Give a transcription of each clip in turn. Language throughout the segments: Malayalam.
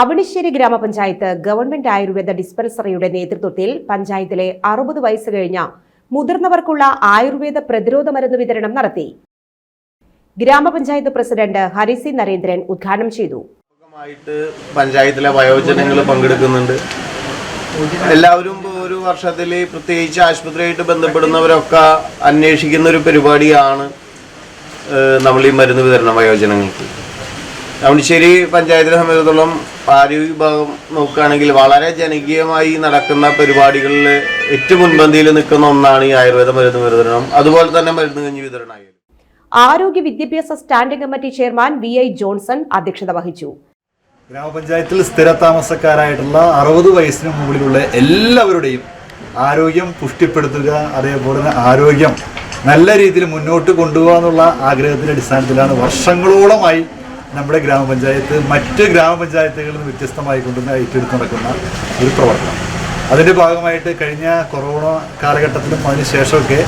അവണിശ്ശേരി ഗ്രാമപഞ്ചായത്ത് ഗവൺമെന്റ് ആയുർവേദ ഡിസ്പെൻസറിയുടെ നേതൃത്വത്തിൽ പഞ്ചായത്തിലെ അറുപത് വയസ്സ് കഴിഞ്ഞ മുതിർന്നവർക്കുള്ള ആയുർവേദ പ്രതിരോധ മരുന്ന് വിതരണം നടത്തി. ഗ്രാമപഞ്ചായത്ത് പ്രസിഡന്റ് ഹരിസി നരേന്ദ്രൻ ഉദ്ഘാടനം ചെയ്തു. പഞ്ചായത്തിലെ വയോജനങ്ങൾ പങ്കെടുക്കുന്നുണ്ട്. എല്ലാവരും ഒരു വർഷത്തിൽ പ്രത്യേകിച്ച് ആശുപത്രിയായിട്ട് ബന്ധപ്പെടുന്നവരൊക്കെ അന്വേഷിക്കുന്ന ഒരു പരിപാടിയാണ് നമ്മൾ ഈ മരുന്ന് വിതരണം വയോജനങ്ങൾക്ക്. അവണിശ്ശേരി പഞ്ചായത്തിനെ സംബന്ധിച്ചിടത്തോളം ആരോഗ്യ വിഭാഗം നോക്കുകയാണെങ്കിൽ വളരെ ജനകീയമായി നടക്കുന്ന പരിപാടികളിൽ ഏറ്റവും മുൻപന്തിയിൽ നിൽക്കുന്ന ഒന്നാണ് ഈ ആയുർവേദ മരുന്ന് വിതരണം. അതുപോലെ തന്നെ മരുന്ന് കഞ്ഞി വിതരണം ആരോഗ്യ വിദ്യാഭ്യാസ standing committee chairman V I Johnson അധ്യക്ഷത വഹിച്ചു. ഗ്രാമപഞ്ചായത്തിൽ സ്ഥിരതാമസക്കാരായിട്ടുള്ള അറുപത് വയസ്സിന് മുകളിലുള്ള എല്ലാവരുടെയും ആരോഗ്യം പുഷ്ടിപ്പെടുത്തുക അതേപോലെ തന്നെ ആരോഗ്യം നല്ല രീതിയിൽ മുന്നോട്ട് കൊണ്ടുപോകാന്നുള്ള ആഗ്രഹത്തിന്റെ അടിസ്ഥാനത്തിലാണ് വർഷങ്ങളോളമായി നമ്മുടെ ഗ്രാമപഞ്ചായത്ത് മറ്റ് ഗ്രാമപഞ്ചായത്തുകളിൽ നിന്ന് വ്യത്യസ്തമായി കൊണ്ടുവന്ന് ഏറ്റെടുത്ത് നടക്കുന്ന ഒരു പ്രവർത്തനം. അതിന്റെ ഭാഗമായിട്ട് കഴിഞ്ഞ കൊറോണ കാലഘട്ടത്തിലും അതിനുശേഷമൊക്കെ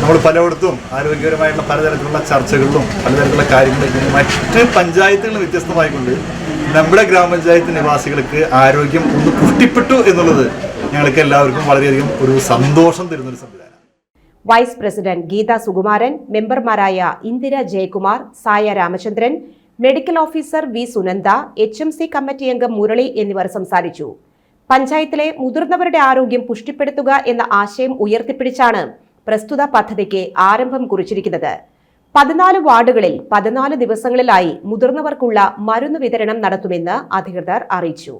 നമ്മൾ പലയിടത്തും ആരോഗ്യപരമായിട്ടുള്ള പലതരത്തിലുള്ള ചർച്ചകളിലും പലതരത്തിലുള്ള കാര്യങ്ങളിലും മറ്റ് പഞ്ചായത്തുകളിൽ വ്യത്യസ്തമായിക്കൊണ്ട് നമ്മുടെ ഗ്രാമപഞ്ചായത്ത് നിവാസികൾക്ക് ആരോഗ്യം ഒന്ന് പുഷ്ടിപ്പെട്ടു എന്നുള്ളത് ഞങ്ങൾക്ക് എല്ലാവർക്കും വളരെയധികം ഒരു സന്തോഷം തരുന്നൊരു സംവിധാനം. വൈസ് പ്രസിഡന്റ് ഗീത സുകുമാരൻ മെമ്പർമാരായ Indira Jayakumar Saya Ramachandran medical officer V Sunanda H M C committee അംഗം മുരളി എന്നിവർ സംസാരിച്ചു. പഞ്ചായത്തിലെ മുതിർന്നവരുടെ ആരോഗ്യം പുഷ്ടിപ്പെടുത്തുക എന്ന ആശയം ഉയർത്തിപ്പിടിച്ചാണ് പ്രസ്തുത പദ്ധതിക്ക് ആരംഭം കുറിച്ചിരിക്കുന്നത്. പതിനാല് വാർഡുകളിൽ പതിനാല് ദിവസങ്ങളിലായി മുതിർന്നവർക്കുള്ള മരുന്ന് വിതരണം നടത്തുമെന്ന് അധികൃതർ അറിയിച്ചു.